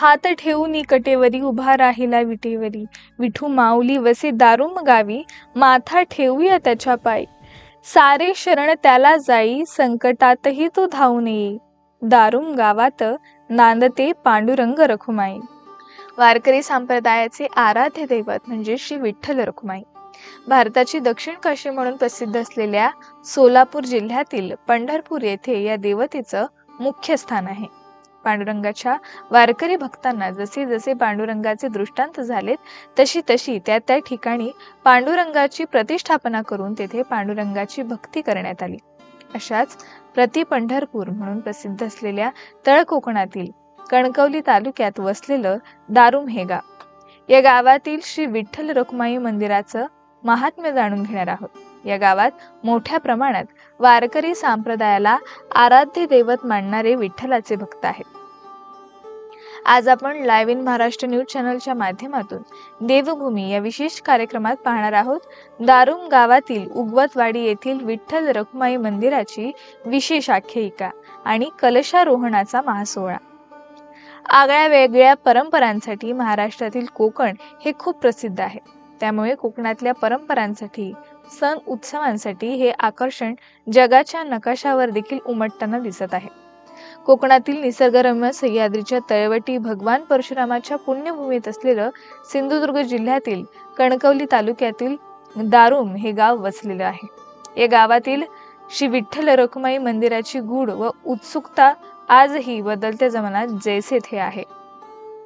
हात ठेवून कटेवरी उभा राहिला विटेवरी. विठू माऊली वसे दारुम गावी माथा ठेवूया त्याच्या पायी. सारे शरण त्याला जाई संकटातही तो धावून येई. दारुम गावात नांदते पांडुरंग रखुमाई. वारकरी संप्रदायाचे आराध्य दैवत म्हणजे श्री विठ्ठल रखुमाई. भारताची दक्षिण काशी म्हणून प्रसिद्ध असलेल्या सोलापूर जिल्ह्यातील पंढरपूर येथे या देवतेचं मुख्य स्थान आहे. पांडुरंगाच्या वारकरी भक्तांना जसे जसे पांडुरंगाचे दृष्टांत झालेत तशी तशी त्या त्या ठिकाणी पांडुरंगाची प्रतिष्ठापना करून तेथे पांडुरंगाची भक्ती करण्यात आली. अशाच प्रति पंढरपूर म्हणून प्रसिद्ध असलेल्या तळ कोकणातील कणकवली तालुक्यात वसलेलं दारुम हे गाव. या गावातील श्री विठ्ठल रुक्माई मंदिराचं महात्म्य जाणून घेणार आहोत. या गावात मोठ्या प्रमाणात वारकरी संप्रदायाला आराध्य दैवत मानणारे विठ्ठलाचे भक्त आहेत. आज आपण लाईव्ह इन महाराष्ट्र न्यूज चॅनलच्या माध्यमातून देवभूमी या विशेष कार्यक्रमात पाहणार आहोत. दारुम गावातील उगवतवाडी येथील विठ्ठल रखुमाई मंदिराची विशेष आख्यायिका आणि कलशारोहणाचा महासोहळा. आगळ्या वेगळ्या परंपरांसाठी महाराष्ट्रातील कोकण हे खूप प्रसिद्ध आहे. त्यामुळे कोकणातल्या परंपरांसाठी सण उत्सवांसाठी हे आकर्षण जगाच्या नकाशावर देखील उमटताना दिसत आहे. कोकणातील निसर्गरम्य सह्याद्रीच्या तळवटी भगवान परशुरामाच्या पुण्यभूमीत असलेलं सिंधुदुर्ग जिल्ह्यातील कणकवली तालुक्यातील दारुम हे गाव वसलेलं आहे. या गावातील श्री विठ्ठल रखुमाई मंदिराची गूढ व उत्सुकता आजही बदलत्या जमान्यात जैसे थे आहे.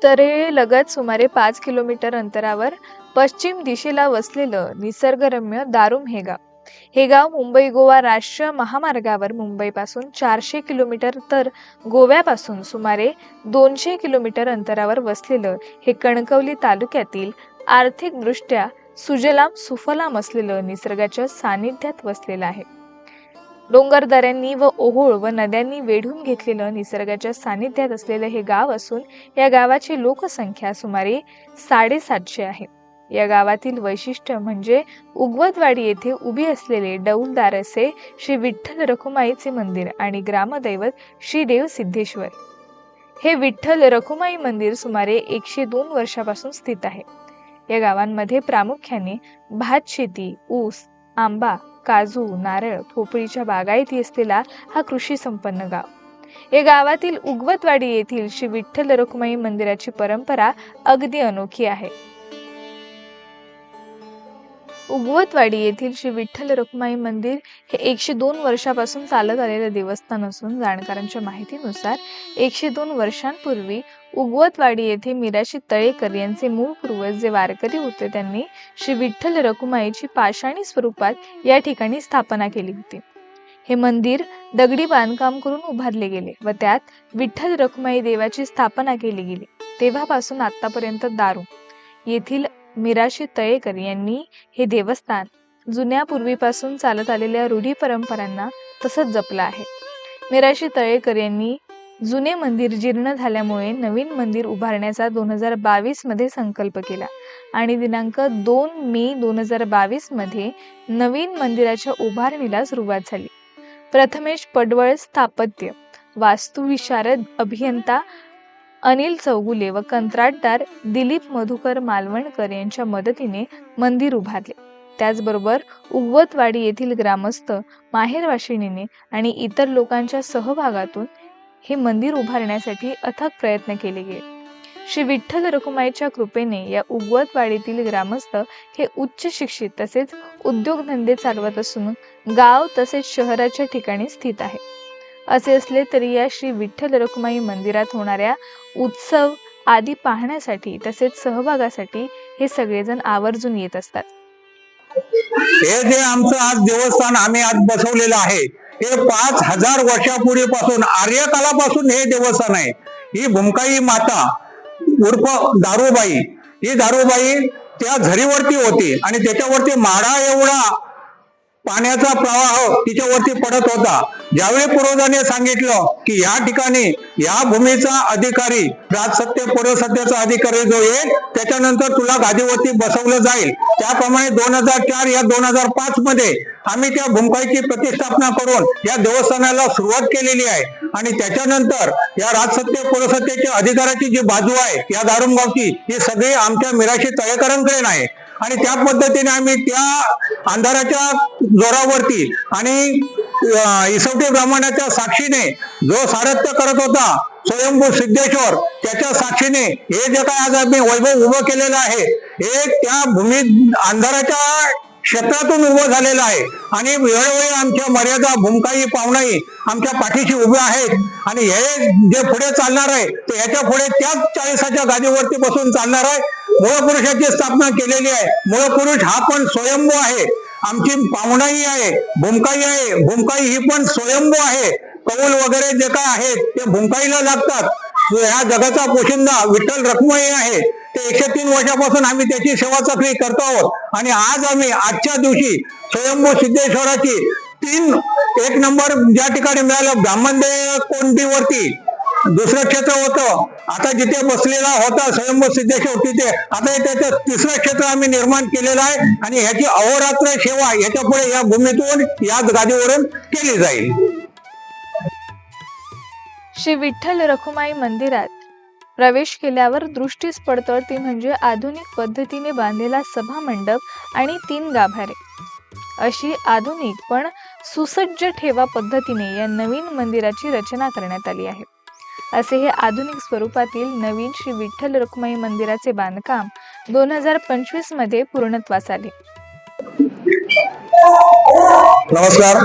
तरे लगत सुमारे पाच किलोमीटर अंतरावर पश्चिम दिशेला वसलेलं निसर्गरम्य दारुम हे गाव. हे गाव मुंबई गोवा राष्ट्रीय महामार्गावर मुंबईपासून चारशे किलोमीटर तर गोव्यापासून सुमारे दोनशे किलोमीटर अंतरावर वसलेलं हे कणकवली तालुक्यातील आर्थिकदृष्ट्या सुजलाम सुफलाम असलेलं निसर्गाच्या सानिध्यात वसलेलं आहे. डोंगरदऱ्यांनी व ओहोळ व नद्यांनी वेढून घेतलेलं निसर्गाच्या सानिध्यात असलेलं हे गाव असून या गावाची लोकसंख्या सुमारे साडेसातशे आहे. या गावातील वैशिष्ट्य म्हणजे उगवतवाडी येथे उभी असलेले डौलदार असे श्री विठ्ठल रखुमाईचे मंदिर आणि ग्रामदैवत श्री देव सिद्धेश्वर. हे विठ्ठल रखुमाई मंदिर सुमारे एकशे दोन वर्षापासून स्थित आहे. या गावांमध्ये प्रामुख्याने भात शेती ऊस आंबा काजू नारळ पोपळीच्या बागायती असलेला हा कृषी संपन्न गाव. या गावातील उगवतवाडी येथील श्री विठ्ठल रखुमाई मंदिराची परंपरा अगदी अनोखी आहे. उगवतवाडी येथील श्री विठ्ठल रखुमाई मंदिर हे एकशे दोन वर्षापासून चालत आलेलं देवस्थान असून जाणकारांच्या माहितीनुसार एकशे दोन वर्षांपूर्वी उगवतवाडी येथे मिराशी तळेकर यांचे मूळ पूर्वज जे वारकरी होते त्यांनी श्री विठ्ठल रखुमाईची पाषाणी स्वरूपात या ठिकाणी स्थापना केली होती. हे मंदिर दगडी बांधकाम करून उभारले गेले व त्यात विठ्ठल रखुमाई देवाची स्थापना केली गेली. तेव्हापासून आतापर्यंत दारू. येथील मिराशी तळेकर यांनी हे देवस्थान जुन्या पूर्वीपासून चालत आलेल्या रूढी परंपरांना तसंच जपलं आहे. मिराशी तळेकर यांनी जुने मंदिर जीर्ण झाल्यामुळे नवीन मंदिर उभारण्याचा दोन हजार बावीसमध्ये संकल्प केला आणि दिनांक दोन मे दोन हजार बावीसमध्ये नवीन मंदिराच्या उभारणीला सुरुवात झाली. प्रथमेश पडवळ स्थापत्य वास्तुविशारद अभियंता अनिल चौगुले व कंत्राटदार दिलीप मधुकर मालवणकर यांच्या मदतीने मंदिर उभारले. त्याचबरोबर उगवतवाडी येथील ग्रामस्थ माहेरवाशिणीने आणि इतर लोकांच्या सहभागातून हे मंदिर उभारण्यासाठी अथक प्रयत्न केले गेले. श्री विठ्ठल रखुमाईच्या कृपेने या उगवतवाडीतील ग्रामस्थ हे उच्च शिक्षित तसेच उद्योगधंदे चालवत असून गाव तसेच शहराच्या ठिकाणी स्थित आहे. असे असले तरी या श्री विठ्ठल रखुमाई मंदिरात होणाऱ्या उत्सव आदी पाहण्यासाठी तसेच सहभागासाठी हे सगळेजण आवर्जून येत असतात. हे जे आमचं आज देवस्थान आम्ही आज बसवलेलं आहे हे पाच हजार वर्षापूर्वीपासून आर्यकालापासून हे देवस्थान आहे. ही भूमकाई माता उर्फ दारूबाई ही दारूबाई त्या झरीवरती होती आणि त्याच्यावरती माडा एवढा पाण्याचा प्रवाह तिच्यावरती पडत होता. ज्यावेळी पूर्वजांनी सांगितलं की या ठिकाणी या भूमीचा अधिकारी राजसत्य पूर्वसत्याचा अधिकारी जो येईल त्याच्यानंतर तुला गादीवरती बसवलं जाईल. त्याप्रमाणे दोन हजार चार या दोन हजार पाच मध्ये आम्ही त्या भूमकाईची प्रतिष्ठापना करून या देवस्थानाला सुरुवात केलेली आहे. आणि त्याच्यानंतर या राजसत्य पुरसत्तेच्या अधिकाराची जी बाजू आहे या दारुमगावची ही सगळी आमच्या मिराशी तळेकरांकडे नाही. आणि त्या पद्धतीने आम्ही त्या अंधाराच्या जोरावरती आणि इसवटी ब्राह्मणाच्या साक्षीने जो सारथ्य करत होता स्वयंभू सिद्धेश्वर त्याच्या साक्षीने हे जे काय आज आम्ही वैभव उभं केलेलं आहे हे त्या भूमी अंधाराच्या क्षेत्रातून उभं झालेलं आहे. आणि वेळोवेळी आमच्या मर्यादा भूमकाई पाहुणाई आमच्या पाठीशी उभे आहेत. आणि हे जे पुढे चालणार आहे ते ह्याच्या पुढे त्याच चाळीसाच्या गादीवरती बसून चालणार आहे. मूळपुरुषाची स्थापना केलेली आहे. मूळ पुरुष हा पण स्वयंभू आहे. आमची पाहुणाई आहे भूमकाई आहे. भूमकाई ही पण स्वयंभू आहे. कौल वगैरे जे काय आहेत ते भूमकाईला लागतात. ह्या जगाचा पोशिंदा विठ्ठल रखमाई आहे. ते एकशे तीन वर्षापासून आम्ही त्याची सेवा चाकरी करतो आहोत. आणि आज आम्ही आजच्या दिवशी स्वयंभू सिद्धेश्वराची तीन एक नंबर ज्या ठिकाणी मिळालं ब्राह्मणदेव कोणतीवरती दुसरं क्षेत्र होतं. आता जिथे बसलेला होता स्वयंभू सिद्धेश्वर तिथे. आता त्याचं तिसरं क्षेत्र आम्ही निर्माण केलेलं आहे आणि ह्याची अहोरात्र सेवा याच्यापुढे या भूमीतून याच गादीवरून केली जाईल. श्री विठ्ठल रखुमाई मंदिरात प्रवेश केल्यावर दृष्टीस पडतं ती म्हणजे आधुनिक पद्धतीने बांधलेला सभा मंडप आणि तीन गाभारे. अशी आधुनिक पण सुसज्ज ठेवा पद्धतीने या नवीन मंदिराची रचना करण्यात आली आहे. असे हे आधुनिक स्वरूपातील नवीन श्री विठ्ठल रुक्मयी मंदिराचे बांधकाम दोन हजार पंचवीसमध्ये पूर्णत्वास आले. नमस्कार.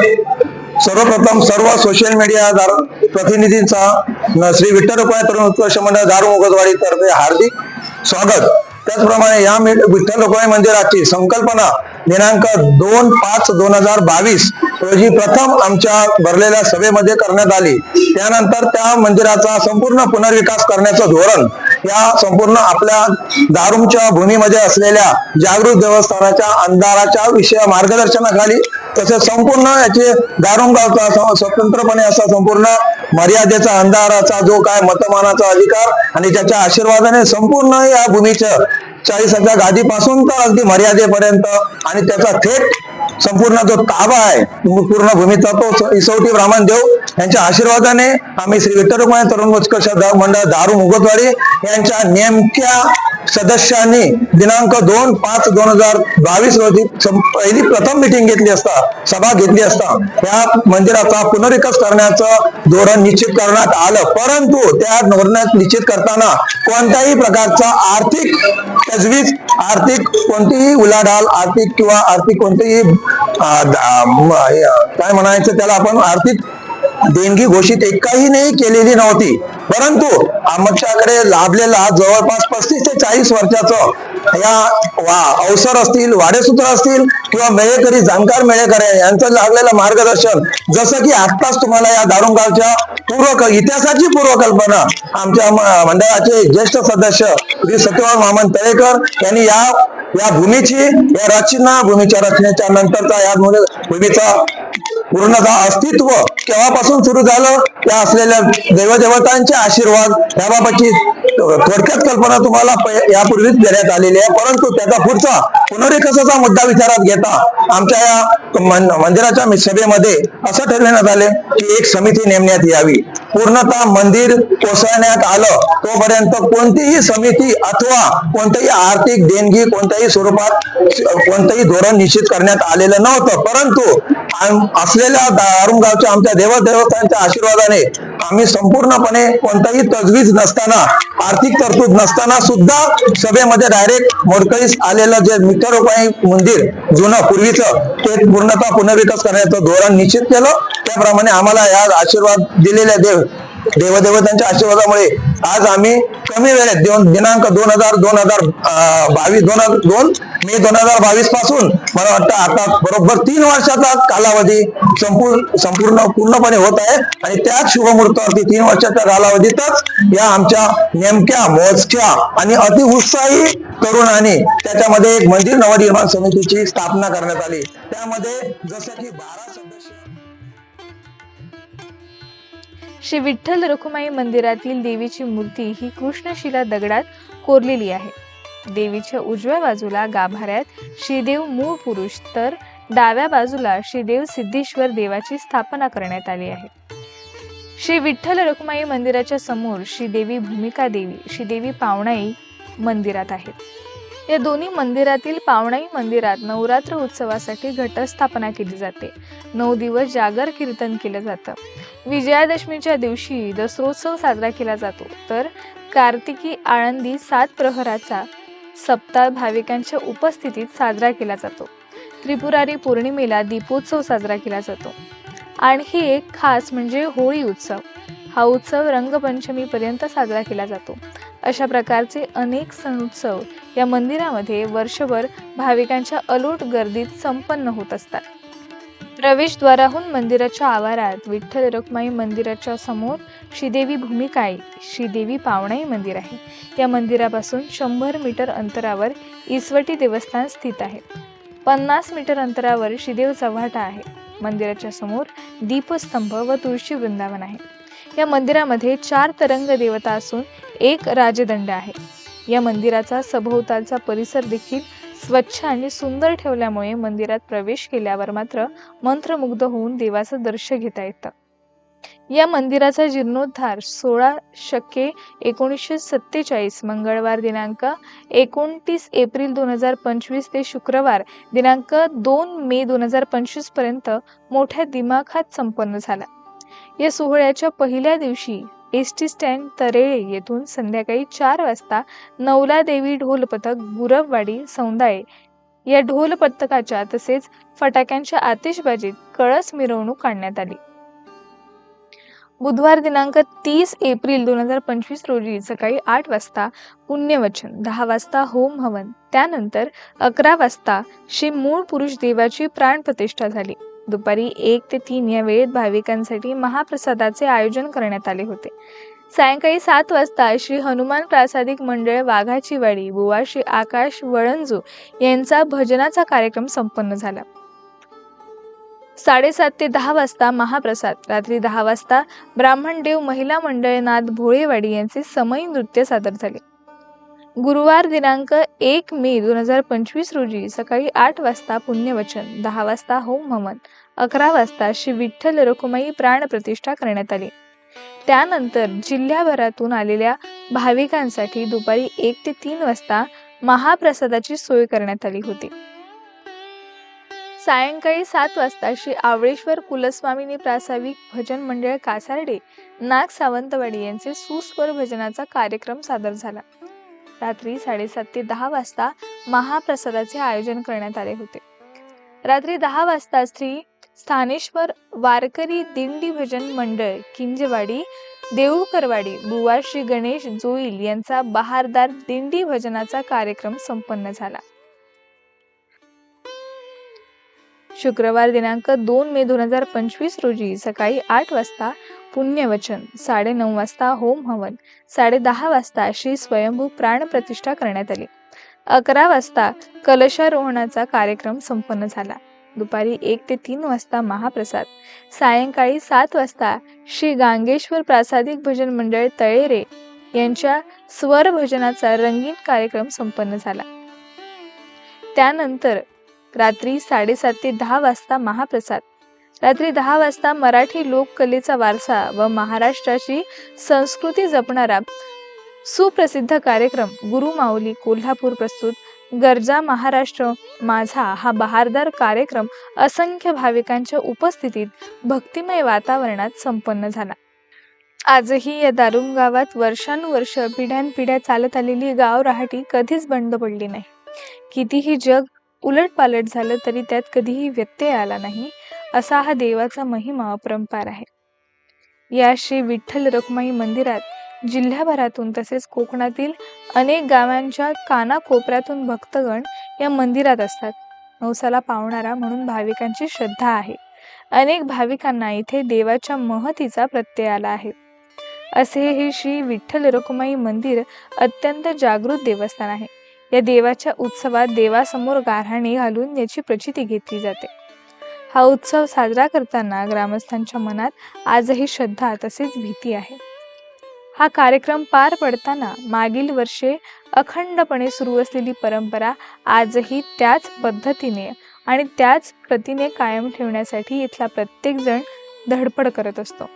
सर्वप्रथम सर्व सोशल मीडिया दार प्रतिनिधींचा श्री विठ्ठल रुपये तरुण उत्कर्ष मंडळ दारू मुगतवाडी तर्फे हार्दिक स्वागत. त्याचप्रमाणे या विठ्ठल रुपये मंदिराची संकल्पना दिनांक दोन पाच दोन हजार बावीस रोजी प्रथम आमच्या भरलेल्या सभेमध्ये करण्यात आली. त्यानंतर त्या मंदिराचा संपूर्ण पुनर्विकास करण्याचं धोरण या संपूर्ण आपल्या दारूमच्या भूमीमध्ये असलेल्या जागृत देवस्थानाच्या अंधाराच्या विषय मार्गदर्शनाखाली तसेच संपूर्ण याचे दारुमगावचा स्वतंत्रपणे असा संपूर्ण मर्यादेचा अंधाराचा जो काय मतमानाचा अधिकार आणि त्याच्या आशीर्वादाने संपूर्ण या भूमीचं चाळीसाच्या गादीपासून तर अगदी मर्यादेपर्यंत आणि त्याचा थेट संपूर्ण जो ताबा आहे पूर्ण भूमीचा तो इसवटी ब्राह्मण देव यांच्या आशीर्वादाने आम्ही श्री विठ्ठल रुक्माई तरुण उत्कर्ष मंडळ दारू मुगतवाडी यांच्या नेमक्या सदस्यांनी दिनांक दोन पाच दोन हजार बावीस रोजी पहिली प्रथम मिटिंग घेतली असता सभा घेतली असता या मंदिराचा पुनर्विकास करण्याचं धोरण निश्चित करण्यात आलं. परंतु त्या धोरणात निश्चित करताना कोणत्याही प्रकारचा आर्थिक तजवीज आर्थिक कोणतीही उलाढाल आर्थिक किंवा आर्थिक कोणतीही काय म्हणायचं त्याला आपण? आर्थिक देणगी घोषित एकाही नाही केलेली नव्हती. परंतु आमच्याकडे लाभलेला जवळपास पस्तीस ते चाळीस वर्षाचं या वा अवसर असतील वाडेसूत्र असतील किंवा मेळेकरी जाणकार मेळेकर यांचं लागलेलं मार्गदर्शन जसं की आत्ताच तुम्हाला या दारुंगावच्या पूर्व इतिहासाची पूर्वकल्पना आमच्या मंडळाचे ज्येष्ठ सदस्य श्री सत्यवान मामन तळेकर यांनी या या भूमीची या रचना भूमीच्या रचनेच्या नंतरचा या भूमीचा पूर्णतः अस्तित्व केव्हापासून सुरू झालं? त्या असलेल्या देवदेवतांचे आशीर्वाद याबाबतची थोडक्यात कल्पना तुम्हाला यापूर्वीच देण्यात आलेली आहे. परंतु त्याचा पुढचा पुनरेकसाचा मुद्दा विचारात घेता आमच्या या मंदिराच्या सभेमध्ये असं ठरविण्यात आले की एक समिती नेमण्यात यावी. पूर्णतः मंदिर कोसळण्यात आलं. तोपर्यंत कोणतीही समिती अथवा कोणतीही आर्थिक देणगी कोणत्याही स्वरूपात कोणतंही धोरण निश्चित करण्यात आलेलं नव्हतं. परंतु असलेल्या दारुमगावच्या आमच्या देवदेवतांच्या आशीर्वादाने आम्ही संपूर्णपणे कोणताही तजवीज नसताना आर्थिक तरतूद नसताना सुद्धा सभेमध्ये डायरेक्ट मोडकळीस आलेलं जे मित्र मंदिर जुनं पूर्वीचं ते पूर्णतः पुनर्विकास करण्याचं धोरण निश्चित केलं. त्याप्रमाणे आम्हाला या आशीर्वाद दिलेल्या देव देवदेवतांच्या आशीर्वादामुळे आज आम्ही कमी वेळेत दोन दिनांक दोन हजार दोन हजार बावीस दोन हजार दोन मे दोन हजार बावीसपासून मला वाटतं आता बरोबर तीन वर्षाचा कालावधी संपूर्ण संपूर्ण पूर्णपणे होत आहे. आणि त्याच शुभमुहूर्तावरती तीन वर्षाच्या कालावधीतच या आमच्या नेमक्या मोजक्या आणि अतिउत्साही तरुणांनी त्याच्यामध्ये एक मंदिर नवनिर्माण समितीची स्थापना करण्यात आली. त्यामध्ये जसं की बारा श्री विठ्ठल रखुमाई मंदिरातील देवीची मूर्ती ही कृष्णशिला दगडात कोरलेली आहे. देवीच्या उजव्या बाजूला गाभाऱ्यात श्रीदेव मूळ पुरुष तर डाव्या बाजूला श्रीदेव सिद्धेश्वर देवाची स्थापना करण्यात आली आहे. श्री विठ्ठल रखुमाई मंदिराच्या समोर श्रीदेवी भूमिका देवी श्रीदेवी पावणाई मंदिरात आहेत. या दोन्ही मंदिरातील पावणाई मंदिरात नवरात्र उत्सवासाठी घटस्थापना केली जाते. नऊ दिवस जागर कीर्तन केलं जातं. विजयादशमीच्या दिवशी दसरोत्सव साजरा केला जातो. तर कार्तिकी आळंदी सात प्रहराचा सप्ताह भाविकांच्या उपस्थितीत साजरा केला जातो. त्रिपुरारी पौर्णिमेला दीपोत्सव साजरा केला जातो. आणखी एक खास म्हणजे होळी उत्सव. हा उत्सव रंगपंचमीपर्यंत साजरा केला जातो. अशा प्रकारचे अनेक सण उत्सव या मंदिरामध्ये वर्षभर भाविकांच्या अलोट गर्दीत संपन्न होत असतात. प्रवेशद्वाराहून मंदिराच्या आवारात विठ्ठल रुक्माई मंदिराच्या समोर श्रीदेवी भूमिकाई श्रीदेवी पावणाई मंदिर आहे. या मंदिरापासून शंभर मीटर अंतरावर इसवटी देवस्थान स्थित आहे. पन्नास मीटर अंतरावर श्रीदेव चव्हाटा आहे. मंदिराच्या समोर दीपस्तंभ व तुळशी वृंदावन आहे. या मंदिरामध्ये चार तरंग देवता असून एक राजदंड आहे. या मंदिराचा सभोवतालचा परिसर देखील स्वच्छ आणि सुंदर ठेवल्यामुळे मंदिरात प्रवेश केल्यावर मात्र मंत्रमुग्ध होऊन देवाचं दर्शन घेता येतं. या मंदिराचा जीर्णोद्धार सोळा शके एकोणीसशे सत्तेचाळीस मंगळवार दिनांक एकोणतीस एप्रिल दोन हजार पंचवीस ते शुक्रवार दिनांक दोन मे दोन हजार पंचवीसपर्यंत मोठ्या दिमाखात संपन्न झाला. या सोहळ्याच्या पहिल्या दिवशी एस टी स्टँड तरेळे येथून संध्याकाळी चार वाजता नवला देवी ढोल पथक गुरववाडी सौंदाळे. या ढोल पथकाच्या तसेच फटाक्यांच्या आतिषबाजीत कळस मिरवणूक काढण्यात आली. बुधवार दिनांक तीस एप्रिल दोन हजार पंचवीस रोजी सकाळी आठ वाजता पुण्यवचन दहा वाजता होम हवन त्यानंतर अकरा वाजता श्री मूळ पुरुष देवाची प्राणप्रतिष्ठा झाली. दुपारी एक ते तीन या वेळेत भाविकांसाठी महाप्रसादाचे आयोजन करण्यात आले होते. सायंकाळी सात वाजता श्री हनुमान प्रासादिक मंडळ वाघाची वाडी बुवा श्री आकाश वळंजू यांचा भजनाचा कार्यक्रम संपन्न झाला. साडेसात ते दहा वाजता महाप्रसाद रात्री दहा वाजता ब्राह्मणदेव महिला मंडळनाथ भोळेवाडी यांचे समयी नृत्य सादर झाले. गुरुवार दिनांक एक मे दोन हजार पंचवीस रोजी सकाळी आठ वाजता पुण्यवचन दहा वाजता होम हवन अकरा वाजता श्री विठ्ठल रखुमाई प्राणप्रतिष्ठा करण्यात आली. त्यानंतर जिल्ह्याभरातून आलेल्या भाविकांसाठी दुपारी एक ते तीन वाजता महाप्रसादाची सोय करण्यात आली होती. सायंकाळी सात वाजता श्री आवळेश्वर कुलस्वामिनी प्रासाविक भजन मंडळ कासारडे नाग सावंतवाडी यांचे सुस्वर भजनाचा कार्यक्रम सादर झाला. रात्री साडेसात ते दहा वाजता महाप्रसादाचे आयोजन करण्यात आले होते. रात्री दहा वाजता श्री स्थानेश्वर वारकरी दिंडी भजन मंडळ किंजवाडी देऊळकरवाडी बुवा श्री गणेश जोईल यांचा बहारदार दिंडी भजनाचा कार्यक्रम संपन्न झाला. शुक्रवार दिनांक दोन मे दोन हजार पंचवीस रोजी सकाळी आठ वाजता पुण्यवचन साडे नऊ वाजता होम हवन साडे दहा वाजता श्री स्वयंभू प्राणप्रतिष्ठा करण्यात आली. अकरा वाजता कलशारोहणाचा कार्यक्रम संपन्न झाला. दुपारी एक ते तीन वाजता महाप्रसाद सायंकाळी सात वाजता श्री गांगेश्वर प्रासादिक भजन मंडळ तळेरे यांच्या स्वर भजनाचा रंगीन कार्यक्रम संपन्न झाला. त्यानंतर रात्री साडेसात ते दहा वाजता महाप्रसाद. रात्री दहा वाजता मराठी लोककलेचा वारसा व महाराष्ट्राची संस्कृती जपणारा सुप्रसिद्ध कार्यक्रम गुरु माऊली कोल्हापूर प्रस्तुत. गरजा महाराष्ट्र माझा हा बहारदार कार्यक्रम असंख्य भाविकांच्या उपस्थितीत भक्तिमय वातावरणात संपन्न झाला. आजही या दारुम गावात वर्षानुवर्ष पिढ्यानपिढ्या चालत आलेली गाव राहाटी कधीच बंद पडली नाही. कितीही जग उलटपालट झालं तरी त्यात कधीही व्यत्यय आला नाही असा हा देवाचा महिमा अपरंपार आहे. या श्री विठ्ठल रखुमाई मंदिरात जिल्ह्याभरातून तसेच कोकणातील अनेक गावांच्या कानाकोपऱ्यातून भक्तगण या मंदिरात असतात. नवसाला पावणारा म्हणून भाविकांची श्रद्धा आहे. अनेक भाविकांना इथे देवाच्या महतीचा प्रत्यय आला आहे. असे हे श्री विठ्ठल रखुमाई मंदिर अत्यंत जागृत देवस्थान आहे. या देवाच्या उत्सवात देवासमोर गारहाणे घालून याची प्रचिती घेतली जाते. हा उत्सव साजरा करताना ग्रामस्थांच्या मनात आजही श्रद्धा तसेच भीती आहे. हा कार्यक्रम पार पडताना मागील वर्षे अखंडपणे सुरू असलेली परंपरा आजही त्याच पद्धतीने आणि त्याच प्रतीने कायम ठेवण्यासाठी इथला प्रत्येकजण धडपड करत असतो.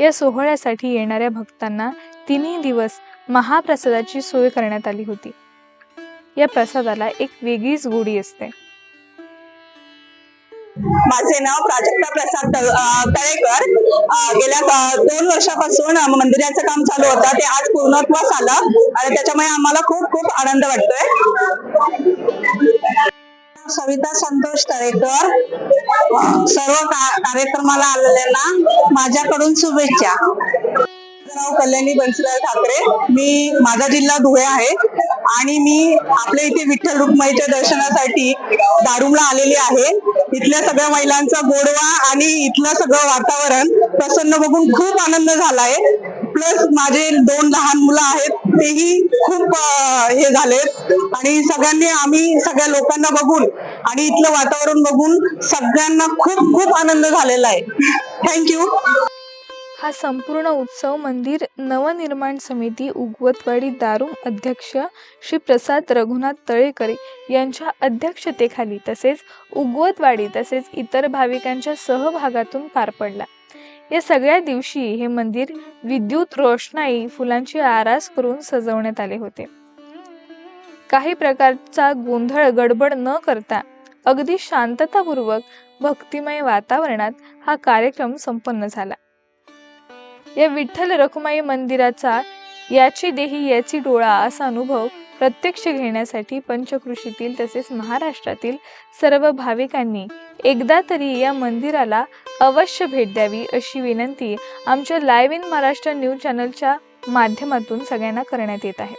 या सोहळ्यासाठी येणाऱ्या भक्तांना तिन्ही दिवस महाप्रसादाची सोय करण्यात आली होती. या प्रसादाला एक वेगळीच गोडी असते. माझे नाव प्राजक्ता प्रसाद तळेकर. गेल्या दोन वर्षापासून मंदिराचं काम चालू होतं. ते आज पूर्णत्वास आलं आणि त्याच्यामुळे आम्हाला खूप खूप आनंद वाटतोय. सविता संतोष तळेकर. सर्व कार्यक्रमाला आलेल्यांना माझ्याकडून शुभेच्छा. नाव कल्याणी बन्सीलाल ठाकरे. मी माझा जिल्हा धुळे आहे. आणि मी आपल्या इथे विठ्ठल रुक्माईच्या दर्शनासाठी दारुमला आलेली आहे. इथल्या सगळ्या महिलांचा गोडवा आणि इथलं सगळं वातावरण प्रसन्न बघून खूप आनंद झालाय. प्लस माझे दोन लहान मुलं आहेत तेही खूप हे झालेत. आणि सगळ्यांनी आम्ही सगळ्या लोकांना बघून आणि इथलं वातावरण बघून सगळ्यांना खूप खूप आनंद झालेला आहे. थँक्यू हा संपूर्ण उत्सव मंदिर नवनिर्माण समिती उगवतवाडी दारुम अध्यक्ष श्री प्रसाद रघुनाथ तळेकर यांच्या अध्यक्षतेखाली तसेच उगवतवाडी तसेच इतर भाविकांच्या सहभागातून पार पडला. या सगळ्या दिवशी हे मंदिर विद्युत रोषणाई फुलांची आरास करून सजवण्यात आले होते. काही प्रकारचा गोंधळ गडबड न करता अगदी शांततापूर्वक भक्तिमय वातावरणात हा कार्यक्रम संपन्न झाला. या विठ्ठल रखुमाई मंदिराचा याची देही याची डोळा असा अनुभव प्रत्यक्ष घेण्यासाठी पंचकृषीतील तसेच महाराष्ट्रातील सर्व भाविकांनी एकदा तरी या मंदिराला अवश्य भेट द्यावी अशी विनंती आमच्या लाईव्ह इन महाराष्ट्र न्यूज चॅनलच्या माध्यमातून सगळ्यांना करण्यात येत आहे.